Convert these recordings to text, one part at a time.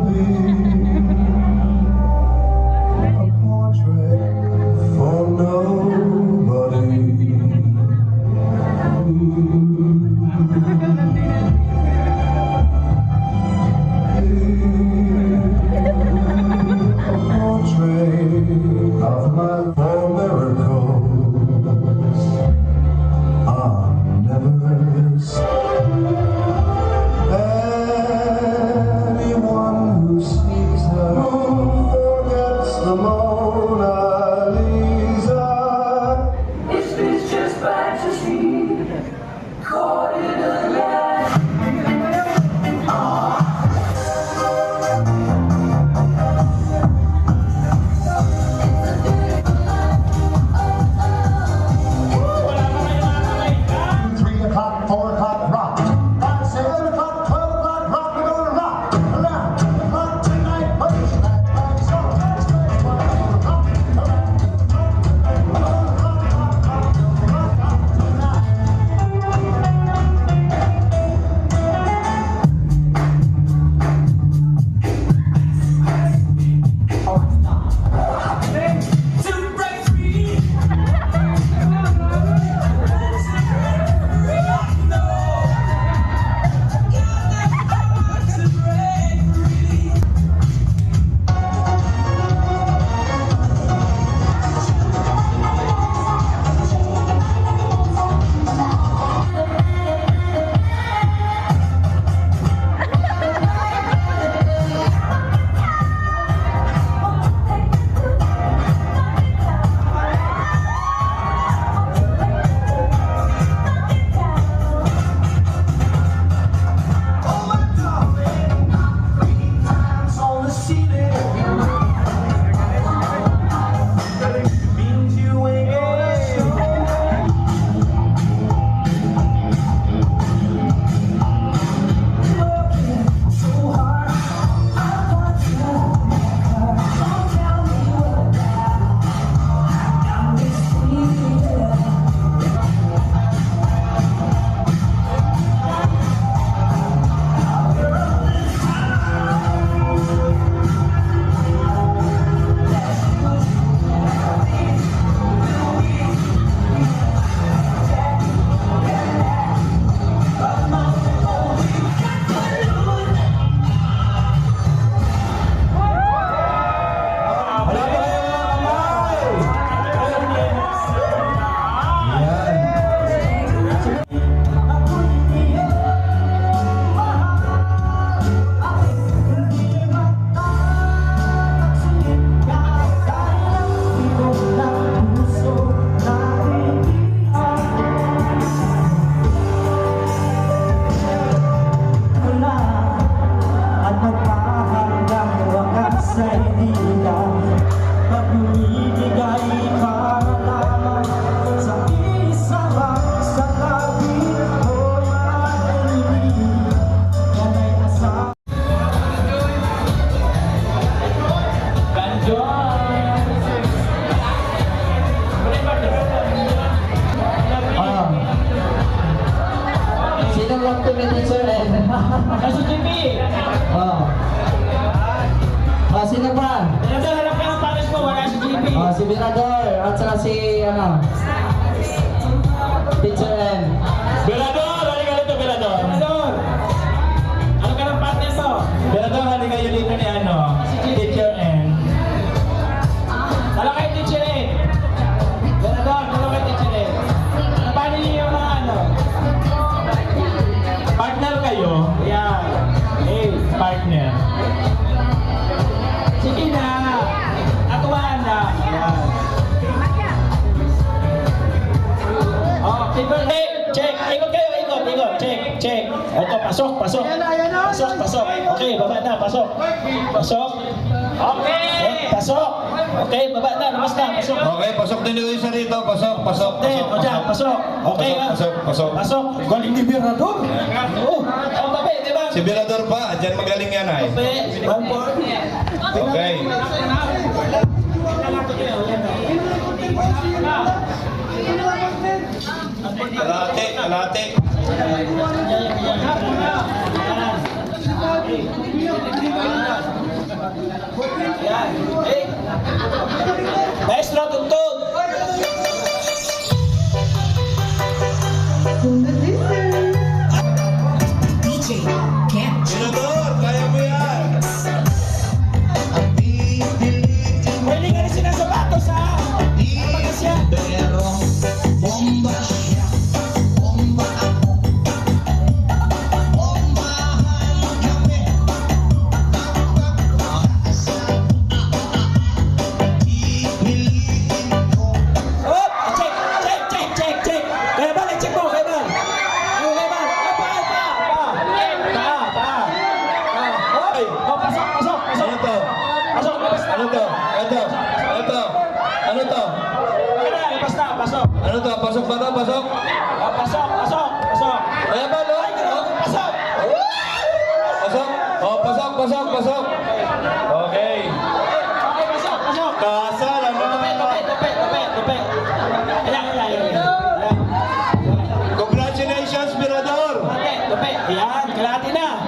be pasok, pasok. Pasok, pasok. Okay, baba na, pasok. Pasok. Okay. Pasok. Okay, eh, baba na, Mas na, pasok. Okay, pasok tadi yung itu, Pasok, pasok, eh, pasok. Pasok. Okay, ah. pasok, pasok. Pasok. Galing oh, di? Si Birador oke dyan magaling yan Oke. Oke. Alate, alate. Ayan. Hey. Maestro, tuntun. natin na.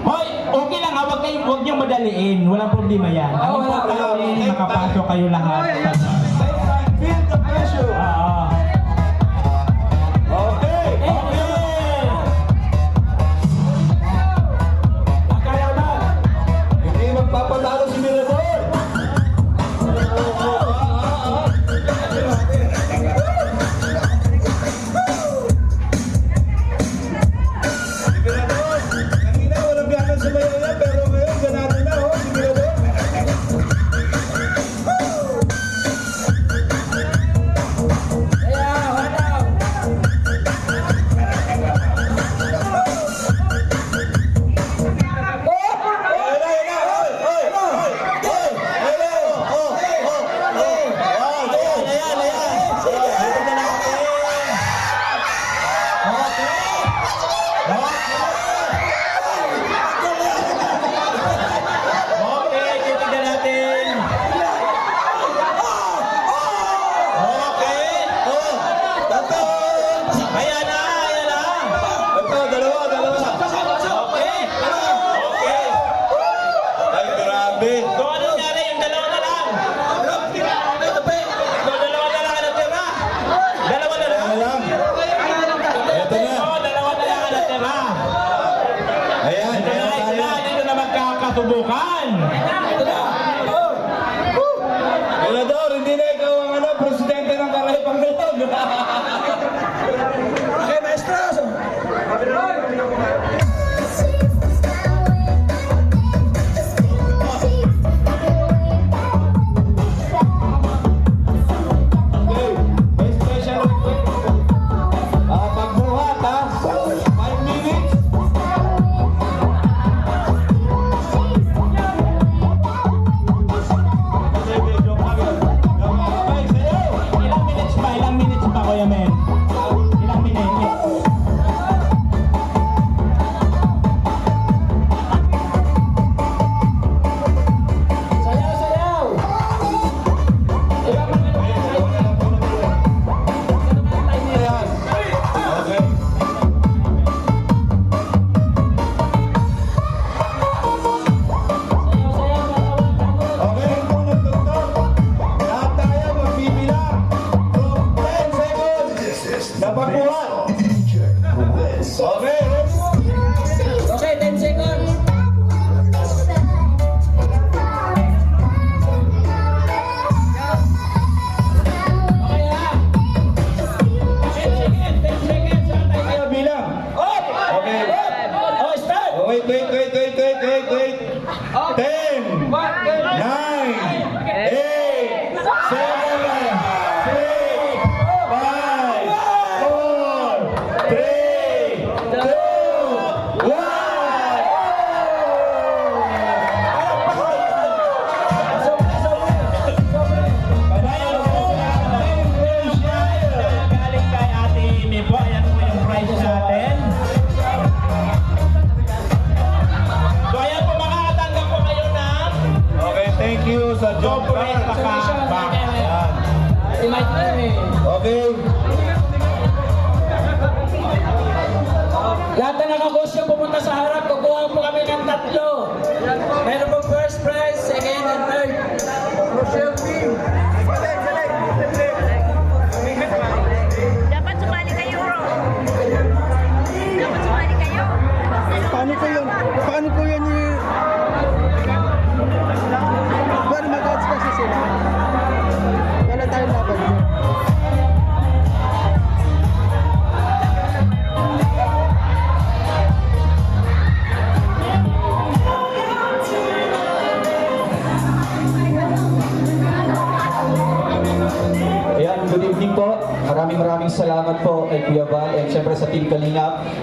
Hoy, okay lang ha, wag kayong wag niyo madaliin. Walang problema yan. Ang importante, eh, makapasok kayo lahat. Feel the pressure. Ah.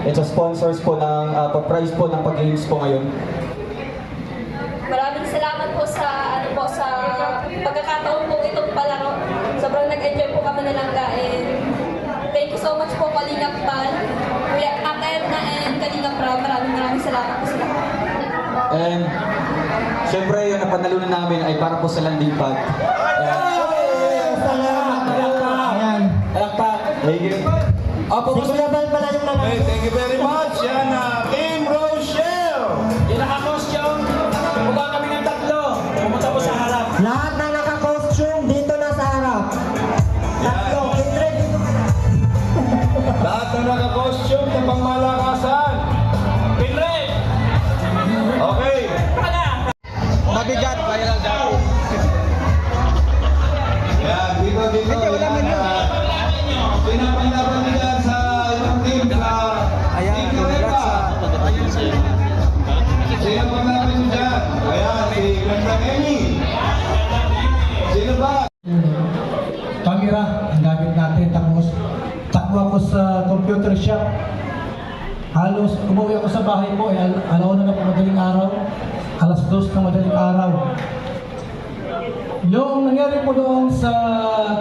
At sa sponsors po ng uh, pag-prize po ng pag-games po ngayon. Maraming salamat po sa ano po sa pagkakataon po itong palaro. Sobrang nag-enjoy po kami ng langgain. Thank you so much po Kalingap Pal, Kuya Akel na and Kalingap Rob. Maraming maraming salamat po sa lahat. And syempre yung napanalunan namin ay para po sa landing pad. Ayan. Ayan. Palakpak. Thank you. Opo, gusto Okay, thank you very much. Yan na Team Rochelle. Yung naka-costume, kukuha kami ng tatlo. Pumunta po sa harap. Lahat na naka-costume dito na sa harap. Tatlo, Kindred dito ka na. Lahat na naka-costume sa pangmalakasan. Ako sa computer shop halos umuwi ako sa bahay mo eh, al- alauna na po madaling araw. Alas dos na madaling araw. Yung nangyari po doon sa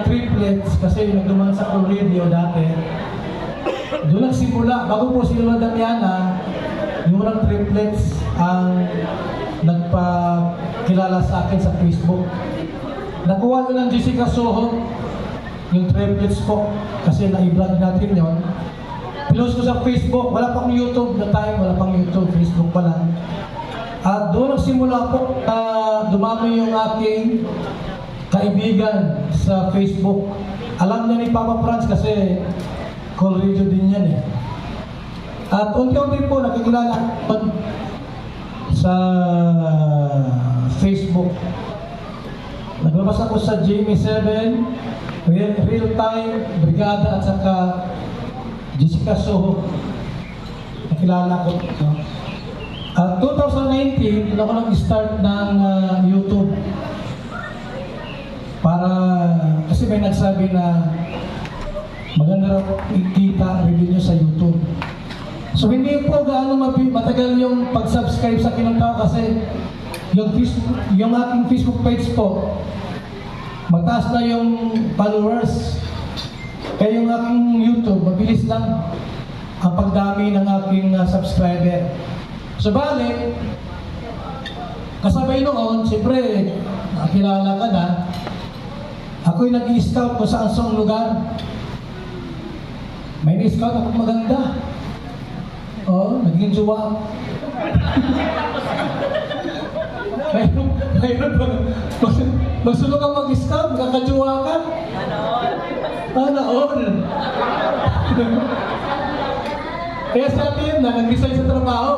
triplets kasi nagduman sa Cool Radio dati doon nagsimula bago po si Lola Damiana yung walang triplets ang nagpakilala sa akin sa Facebook. Nakuha ko ng Jessica Soho, yung triplets po, kasi na-vlog natin yon. Pinost ko sa Facebook, wala pang YouTube na time, wala pang YouTube, Facebook pa lang. At doon nagsimula po, uh, dumami yung aking kaibigan sa Facebook. Alam niya ni Papa Franz kasi call radio din yan eh. At unti-unti po nakikilala sa Facebook. Naglabas ako sa GMA7, Real, Real Time, Brigada at saka Jessica Soho. Nakilala ko. No? At 2019, doon ako nag-start ng ah, YouTube. Para, kasi may nagsabi na maganda raw ikita revenue sa YouTube. So hindi po gaano matagal yung pag-subscribe sa akin ng tao kasi yung, Facebook, yung aking Facebook page po, mataas na yung followers. Kaya yung aking YouTube, mabilis lang ang pagdami ng aking uh, subscriber. So bali, kasabay noon, siyempre, nakilala ka na, ako'y nag-i-scout kung saan saan lugar. May ni-scout ako maganda. Oo, naging jowa. Mayroon, mayroon ba? Mag- Magsulong ka mag-scout, magkakajowa ka? Sana all. Kaya sabi yun na, nag-resign sa trabaho.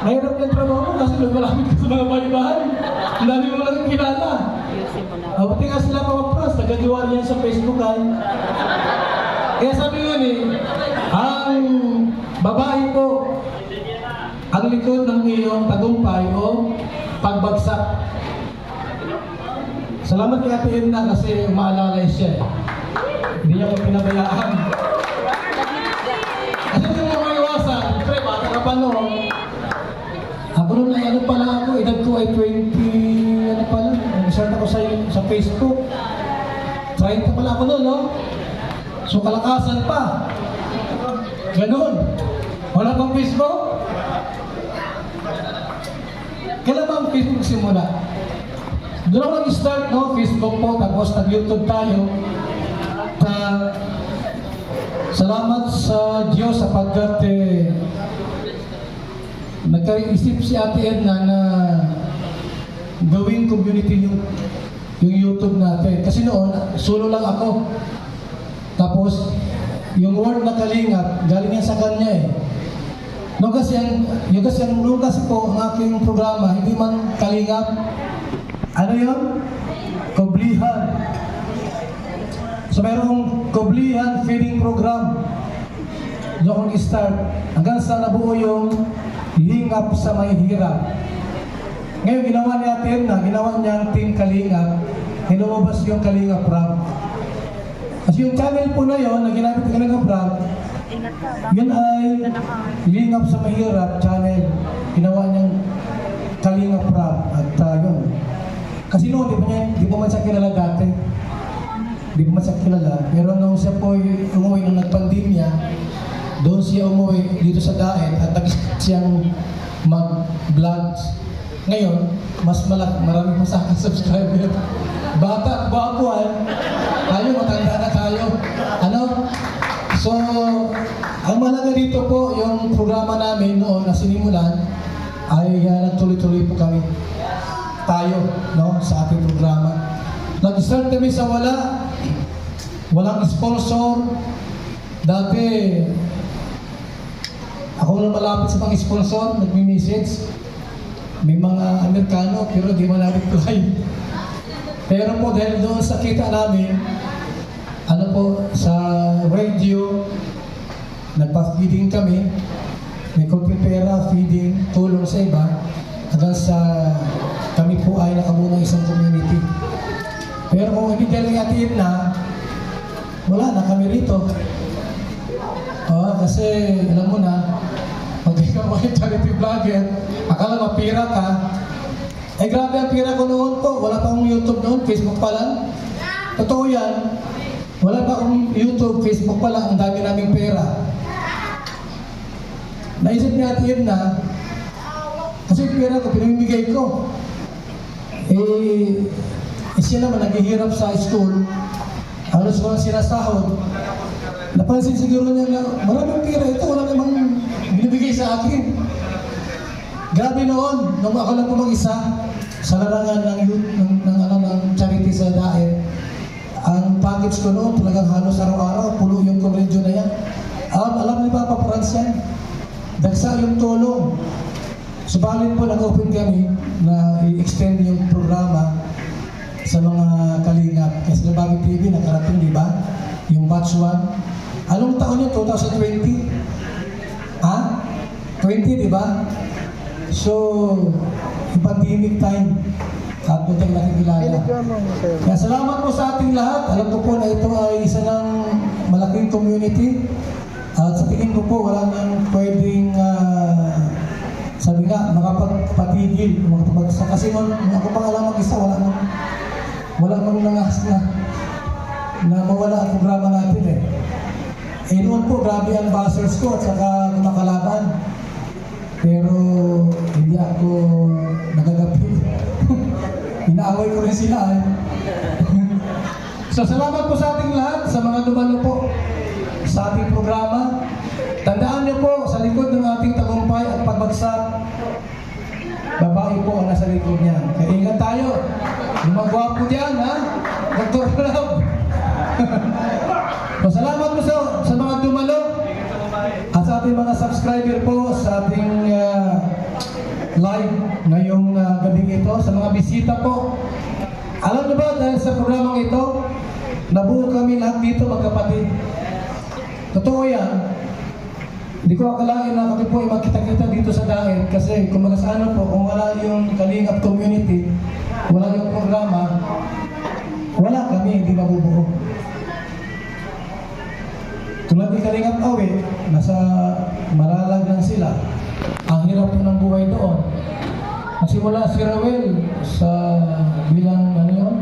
Mahirap ng trabaho mo kasi lumalapit ka sa mga bahay-bahay. Ang dami mo lang kilala. Ah, buti nga sila mga pras, nagkajowa niya sa Facebook ay. Kaya sabi yun eh, ang babae po, ang likod ng iyong tagumpay o pagbagsak. Salamat kay Ate Edna kasi umaalala siya eh. Hindi niya ko pinabayaan. Kasi hindi mo maiwasan, siyempre bata ka pa noon. Ako noon ay ano pala ako, edad ko ay 20, ano pala, nag-start ako sa, sa Facebook. 30 pala ako noon, no? So kalakasan pa. Ganun. Wala bang Facebook? Kailan ba ang Facebook simula? Doon ako nag-start, no? Facebook po, tapos nag-YouTube tayo. Ta salamat sa Diyos sapagkat eh, nagkaisip si Ate Edna na gawing community yung, yung YouTube natin. Kasi noon, solo lang ako. Tapos, yung word na kalingap, galing yan sa kanya eh. Nung kasi ang, yung kasi ang, nung kasi po, ang aking programa, hindi man kalingap, ano yun? Koblihan. So mayroong Koblihan feeding program. Doon start. Hanggang sa nabuo yung lingap sa may hirap. Ngayon, ginawa ni Ate Edna, ginawa niya ang Team Kalingap, hinumabas yung Kalingap Rap. Kasi yung channel po na yon na ginamit ng Kalingap Rap, yun ay Lingap sa Mahirap channel. Ginawa niyang Kalingap Rap at uh. Kasi noon, di pa, niya, di pa man siya kilala dati. Di pa man siya kilala. Pero nung siya po umuwi nung nagpandemya, doon siya umuwi dito sa Daet at nag siyang mag-vlogs. Ngayon, mas malak, marami pa sa akin subscriber. Bata, bakuan, tayo, matanda na tayo. Ano? So, ang mahalaga dito po, yung programa namin noon na sinimulan, ay uh, nagtuloy-tuloy po kami. Tayo, no, sa ating programa. Nag-start kami sa wala, walang sponsor. Dati, ako lang malapit sa mga sponsor, nagmi-message. May mga Amerikano, pero di man na-reply. Pero po, dahil doon sa kita namin, ano po, sa radio, nagpa-feeding kami, may konting feeding, tulong sa iba, hanggang sa kami po ay nakabuo ng isang community. Pero kung hindi dahil ng atin na, wala na kami rito. Oo, kasi alam mo na, pag ikaw ay charity vlogger, akala mapira ka, eh grabe ang pira ko noon po, wala pa akong YouTube noon, Facebook pa lang. Totoo yan, wala pa akong YouTube, Facebook pa lang, ang dami naming pera. Naisip ni Ate Edna, kasi pera ko, pinamimigay ko. Eh, eh siya naman naghihirap sa school, halos walang sinasahod. Napansin siguro niya na maraming pera ito, wala namang binibigay sa akin. Grabe noon, nung ako lang po mag-isa, sa larangan ng, youth, ng, ng, ano, ng charity sa DAE, ang package ko noon talagang halos araw-araw, pulo yung komedyo na yan. Alam, alam ni Papa Franz yan, dagsa yung tulong. Subalit po nag-open kami na i-extend yung programa sa mga kalingap. Kasi sa Bagay TV nakarating, di ba? Yung batch 1. Anong taon yun? 2020? Ha? 20, di ba? So, yung pandemic time, at po tayong nakikilala. Kaya salamat po sa ating lahat. Alam ko po na ito ay isa ng malaking community. At sa tingin ko po, wala nang pwedeng, ah, sabi nga, makapagpatigil, makapagsa. Kasi nung ako pa nga lang mag-isa, wala nang, wala nang nangas na, na mawala ang programa natin eh. Eh noon po, grabe ang buzzers ko at saka kumakalaban. Pero hindi ako nagagapi. Inaaway ko rin sila eh. so salamat po sa ating lahat, sa mga dumalo po sa ating programa. Tandaan niyo po, sa likod ng ating tagumpay at pagbagsak, nasa likod niya. Kaya ingat tayo. Yung mga gwapo diyan, ha? Dr. Love. so, salamat po sa, sa mga dumalo at sa ating mga subscriber po sa ating ah, live ngayong uh, gabing ito, sa mga bisita po. Alam niyo ba dahil sa programang ito, nabuo kami lahat dito magkapatid. Totoo yan. Ko akalain na kami po ay magkita-kita dito sa dahil kasi kung sa ano po, kung wala yung Kalingap community, wala yung programa, wala kami, hindi mabubuo. Tulad ni Kalingap Awe, nasa malalag lang sila. Ang hirap po ng buhay doon. Nagsimula si Rowel sa bilang ano yun,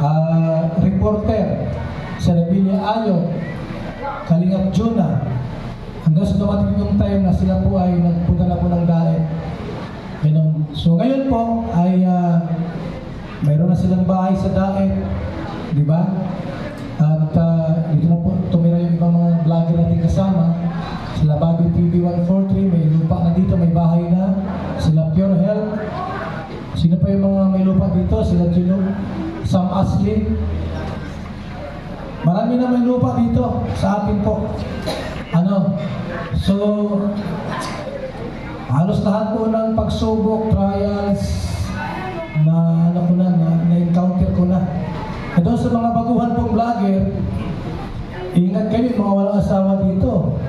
ah, reporter sa Rebilla Ayo, Kalingap Juna. Hanggang sa dumating yung time na sila po ay nagpunta na po ng daet. Ganun. So ngayon po ay ah, mayroon na silang bahay sa daet. Di ba? At ah, dito na po tumira yung ibang mga vlogger natin kasama. Sila Bobby TV 143, may lupa na dito, may bahay na. Sila Pure Health. Sino pa yung mga may lupa dito? Sila Gino, Sam Ashley. Marami na may lupa dito sa atin po. So, halos lahat po ng pagsubok, trials, na ano ko na, na, na-encounter ko na. E doon sa mga baguhan pong vlogger, ingat kayo mga walang asawa dito.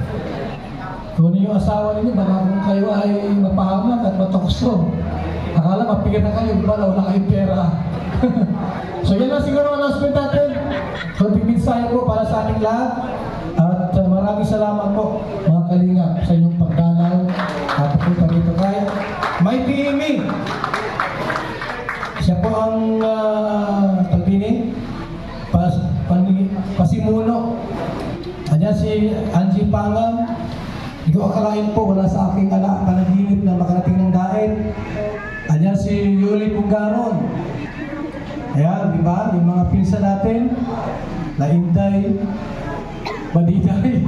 Kung ano yung asawa ninyo, baka kung kayo ay mapahamak at matokso. Akala mapigil na kayo, wala, wala kayong pera. so yan lang siguro ang announcement natin. Kunting mensahe po para sa ating lahat. Maraming salamat po mga kalingap sa inyong pagdalaw at punta rito kay Mighty Amy. Siya po ang uh, tagpini, pas, pani, pasimuno. Ayan si Angie Pangan. Hindi ko akalain po, wala sa aking ala, panaginip na makarating ng daet. Ayan si Yuli Pugaron. Ayan, di ba? Yung mga pinsa natin, Lainday, Badiday,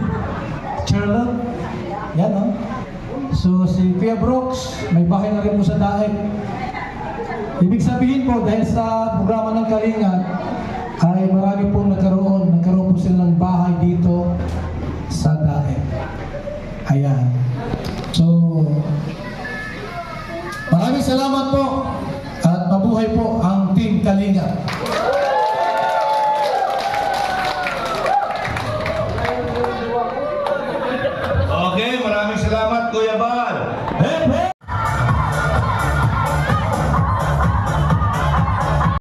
Charlotte. Yan, no? So, si Kuya Brooks, may bahay na rin po sa daet. Ibig sabihin po, dahil sa programa ng Kalinga, ay marami pong nagkaroon, nagkaroon po sila ng bahay dito sa daet. Ayan. So, maraming salamat po at mabuhay po ang Team Kalinga.